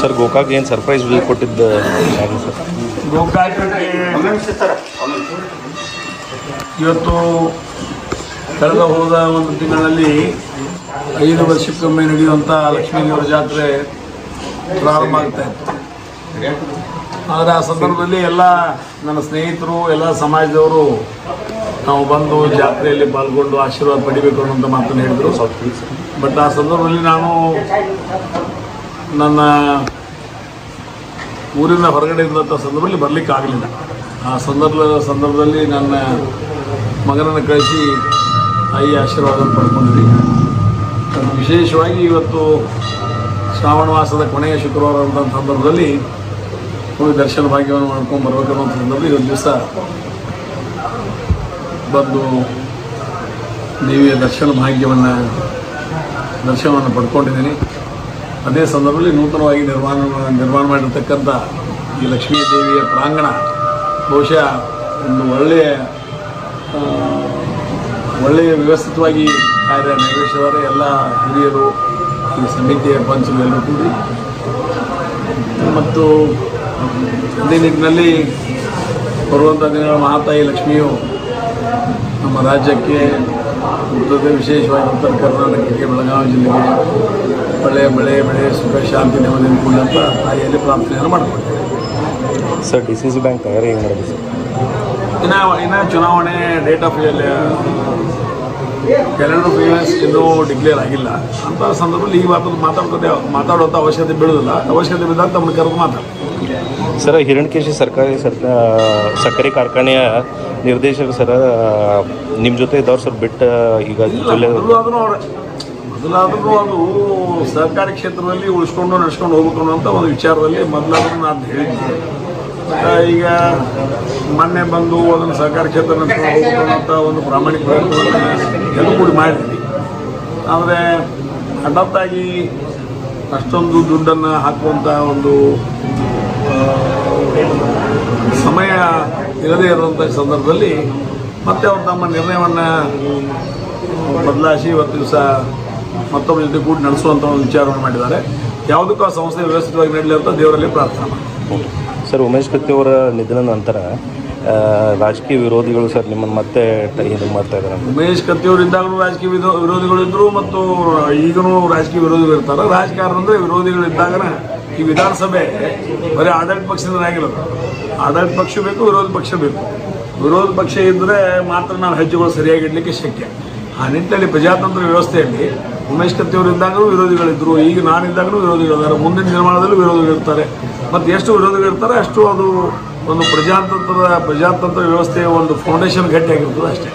Sir Gokak ಏನು surprise visit ಕೊಟ್ಟಿದ್ದ sir? ಗೋಕಾಕಕ್ಕೆ ಇವತ್ತು ಕಳೆದ ಹೋದ ಒಂದು ತಿಂಗಳಲ್ಲಿ ಐದು ವರ್ಷಕ್ಕೊಮ್ಮೆ ನಡೆಯುವಂಥ ಲಕ್ಷ್ಮೀ ದೇವರ ಜಾತ್ರೆ ಪ್ರಾರಂಭ ಆಗ್ತಾ ಇತ್ತು. ಆದರೆ ಆ ಸಂದರ್ಭದಲ್ಲಿ ಎಲ್ಲ ನನ್ನ ಸ್ನೇಹಿತರು ಎಲ್ಲ ಸಮಾಜದವರು ನಾವು ಬಂದು ಜಾತ್ರೆಯಲ್ಲಿ ಪಾಲ್ಗೊಂಡು ಆಶೀರ್ವಾದ ಪಡಿಬೇಕು ಅನ್ನೋಂಥ ಮಾತನ್ನು ಹೇಳಿದರು. ಬಟ್ ಆ ಸಂದರ್ಭದಲ್ಲಿ ನಾನು ನನ್ನ ಊರಿನ ಹೊರಗಡೆ ಇದ್ದಂಥ ಸಂದರ್ಭದಲ್ಲಿ ಬರಲಿಕ್ಕೆ ಆಗಲಿಲ್ಲ ಆ ಸಂದರ್ಭ, ಸಂದರ್ಭದಲ್ಲಿ ನನ್ನ ಮಗನನ್ನು ಕಳಿಸಿ ತಾಯಿ ಆಶೀರ್ವಾದ ಪಡ್ಕೊಂಡಿದ್ದೀನಿ ವಿಶೇಷವಾಗಿ ಇವತ್ತು ಶ್ರಾವಣ ಮಾಸದ ಕೊನೆಯ ಶುಕ್ರವಾರ ಅಂತ ಸಂದರ್ಭದಲ್ಲಿ ಹೋಗಿ ದರ್ಶನ ಭಾಗ್ಯವನ್ನು ಮಾಡ್ಕೊಂಡು ಬರ್ಬೇಕು ಅನ್ನೋ ಸಂದರ್ಭದಲ್ಲಿ ಒಂದು ದಿವಸ ಬಂದು ದೇವಿಯ ದರ್ಶನ ಭಾಗ್ಯವನ್ನು, ದರ್ಶನವನ್ನು ಪಡ್ಕೊಂಡಿದ್ದೀನಿ. ಅದೇ ಸಂದರ್ಭದಲ್ಲಿ ನೂತನವಾಗಿ ನಿರ್ಮಾಣ ನಿರ್ಮಾಣ ಮಾಡಿರ್ತಕ್ಕಂಥ ಈ ಲಕ್ಷ್ಮೀ ದೇವಿಯ ಪ್ರಾಂಗಣ, ಬಹುಶಃ ಒಂದು ಒಳ್ಳೆಯ ಒಳ್ಳೆಯ ವ್ಯವಸ್ಥಿತವಾಗಿ ಕಾರ್ಯ ನಿರ್ವಹಿಸಿದರೆ ಎಲ್ಲ ಹಿರಿಯರು, ಈ ಸಮಿತಿಯ ಎಲ್ಲರೂ ಕೂಡಿ. ಮತ್ತು ಅದೇ ನಿಟ್ಟಿನಲ್ಲಿ ಬರುವಂಥ ದಿನಗಳ ಮಹಾತಾಯಿ ಲಕ್ಷ್ಮಿಯು ನಮ್ಮ ರಾಜ್ಯಕ್ಕೆ ಉತ್ತರದ ವಿಶೇಷವಾಗಿ ಉತ್ತರ ಕರ್ನಾಟಕಕ್ಕೆ ಬೆಳಗಾವಿ ಜಿಲ್ಲೆಗೆ ಒಳ್ಳೆಯ ಮಳೆ ಬೆಳೆ ಸುಖ ಶಾಂತಿ ನೆಮ್ಮದಿಯನ್ನು ಕೊಡಂತ ತಾಯಿಯಲ್ಲಿ ಪ್ರಾರ್ಥನೆಯನ್ನು ಮಾಡಿಕೊಡ್ತೇವೆ sir D C C bank ತಯಾರಿ ಹೆಂಗೆ ಮಾಡಿದೆ ಸರ್? ಇನ್ನು ಇನ್ನು ಚುನಾವಣೆ ಡೇಟ್ ಆಫ್ ಕ್ಯಾಲೆಂಡರ್ ಫೇಮಸ್ ಇನ್ನೂ ಡಿಕ್ಲೇರ್ ಆಗಿಲ್ಲ. ಅಂತ ಸಂದರ್ಭದಲ್ಲಿ ಈ ಮಾತನ್ನು ಮಾತಾಡ್ಕೋತೆ ಮಾತಾಡುವಂಥ ಅವಶ್ಯಕತೆ ಬೀಳೋದಿಲ್ಲ ಅವಶ್ಯಕತೆ ಬಿದ್ದಾಗ ತಮ್ಮನ್ನು ಕರೆದು ಮಾತಾಡ್ತಾರೆ ಸರ್ ಹಿರಣ್ಕೇಶಿ ಸರ್ಕಾರಿ ಸರ್ಕಾರ ಸಕ್ಕರೆ ಕಾರ್ಖಾನೆಯ ನಿರ್ದೇಶಕ ಸರ ನಿಮ್ಮ ಜೊತೆ ಇದ್ದವ್ರು ಸರ್ ಬಿಟ್ಟು ಈಗ ಜಿಲ್ಲೆ ಮೊದಲಾದ್ರೂ ಅವ್ರ ಮೊದಲಾದ್ರೂ ಅದು ಸರ್ಕಾರಿ ಕ್ಷೇತ್ರದಲ್ಲಿ ಉಳಿಸ್ಕೊಂಡು ನಡೆಸ್ಕೊಂಡು ಹೋಗ್ಬೇಕು ಅನ್ನೋಂಥ ಒಂದು ವಿಚಾರದಲ್ಲಿ ಮೊದಲಾದ್ರೂ ನಾನು ಹೇಳಿದ್ದೆ. ಈಗ ಮೊನ್ನೆ ಬಂದು ಅದನ್ನು ಸಹಕಾರಿ ಕ್ಷೇತ್ರ ನಡೆಸ್ಕೊಂಡು ಹೋಗ್ಬೇಕು ಅನ್ನೋಂಥ ಒಂದು ಪ್ರಾಮಾಣಿಕ ಪ್ರಯತ್ನವನ್ನು ಎಲ್ಲೂ ಕೂಡ ಮಾಡಿದ್ವಿ. ಆದರೆ ಹಠಾತ್ತಾಗಿ ಅಷ್ಟೊಂದು ದುಡ್ಡನ್ನು ಹಾಕುವಂಥ ಒಂದು ಸಮಯ ಇರದೇ ಇರುವಂಥ ಸಂದರ್ಭದಲ್ಲಿ ಮತ್ತೆ ಅವ್ರು ತಮ್ಮ ನಿರ್ಣಯವನ್ನು ಬದಲಾಯಿಸಿ ಇವತ್ತು ದಿವಸ ಮತ್ತೊಬ್ಬರ ಜೊತೆ ಕೂಡಿ ನಡೆಸುವಂಥ ಒಂದು ವಿಚಾರವನ್ನು ಮಾಡಿದ್ದಾರೆ. ಯಾವುದಕ್ಕೂ ಆ ಸಂಸ್ಥೆ ವ್ಯವಸ್ಥಿತವಾಗಿ ನಡೆಯಲಿ ಅಂತ ದೇವರಲ್ಲಿ ಪ್ರಾರ್ಥನೆ ಸರ್, ಉಮೇಶ್ ಕತ್ತಿ ಅವರ ನಿಧನ ನಂತರ ರಾಜಕೀಯ ವಿರೋಧಿಗಳು ಸರ್ ನಿಮ್ಮನ್ನು ಮತ್ತೆ ಇದು ಮಾಡ್ತಾ ಇದ್ದಾರೆ ಉಮೇಶ್ ಕತ್ತಿಯವರಿಂದಾಗಲೂ ರಾಜಕೀಯ ವಿರೋಧಿಗಳು ವಿರೋಧಿಗಳಿದ್ದರು ಮತ್ತು ಈಗಲೂ ರಾಜಕೀಯ ವಿರೋಧಿಗಳು ಇರ್ತಾರೆ. ರಾಜಕಾರಣ ಅಂದರೆ ವಿರೋಧಿಗಳು ಇದ್ದಾಗನ ಈ ವಿಧಾನಸಭೆ ಬರೀ ಆಡಳಿತ ಪಕ್ಷದಿಂದ ಆಗಿರೋದು. ಆಡಳಿತ ಪಕ್ಷ ಬೇಕು, ವಿರೋಧ ಪಕ್ಷ ಬೇಕು. ವಿರೋಧ ಪಕ್ಷ ಇದ್ದರೆ ಮಾತ್ರ ನಾವು ಹೆಜ್ಜೆಗಳು ಸರಿಯಾಗಿ ಇಡಲಿಕ್ಕೆ ಶಕ್ಯ. ಆ ನಿಟ್ಟಿನಲ್ಲಿ ಪ್ರಜಾತಂತ್ರ ವ್ಯವಸ್ಥೆಯಲ್ಲಿ ಉಮೇಶ್ ಕತ್ತಿಯವರು ಇದ್ದಾಗಲೂ ವಿರೋಧಿಗಳಿದ್ದರು ಈಗ ನಾನಿದ್ದಾಗಲೂ ವಿರೋಧಿಗಳಿದ್ದಾರೆ ಮುಂದಿನ ನಿರ್ಮಾಣದಲ್ಲೂ ವಿರೋಧಿಗಳಿರ್ತಾರೆ ಮತ್ತು ಎಷ್ಟು ವಿರೋಧಿಗಳಿರ್ತಾರೆ ಅಷ್ಟು ಅದು ಒಂದು ಪ್ರಜಾತಂತ್ರದ ಪ್ರಜಾತಂತ್ರ ವ್ಯವಸ್ಥೆಯ ಒಂದು ಫೌಂಡೇಶನ್ ಗಟ್ಟಿಯಾಗಿರ್ತದೆ ಅಷ್ಟೇ.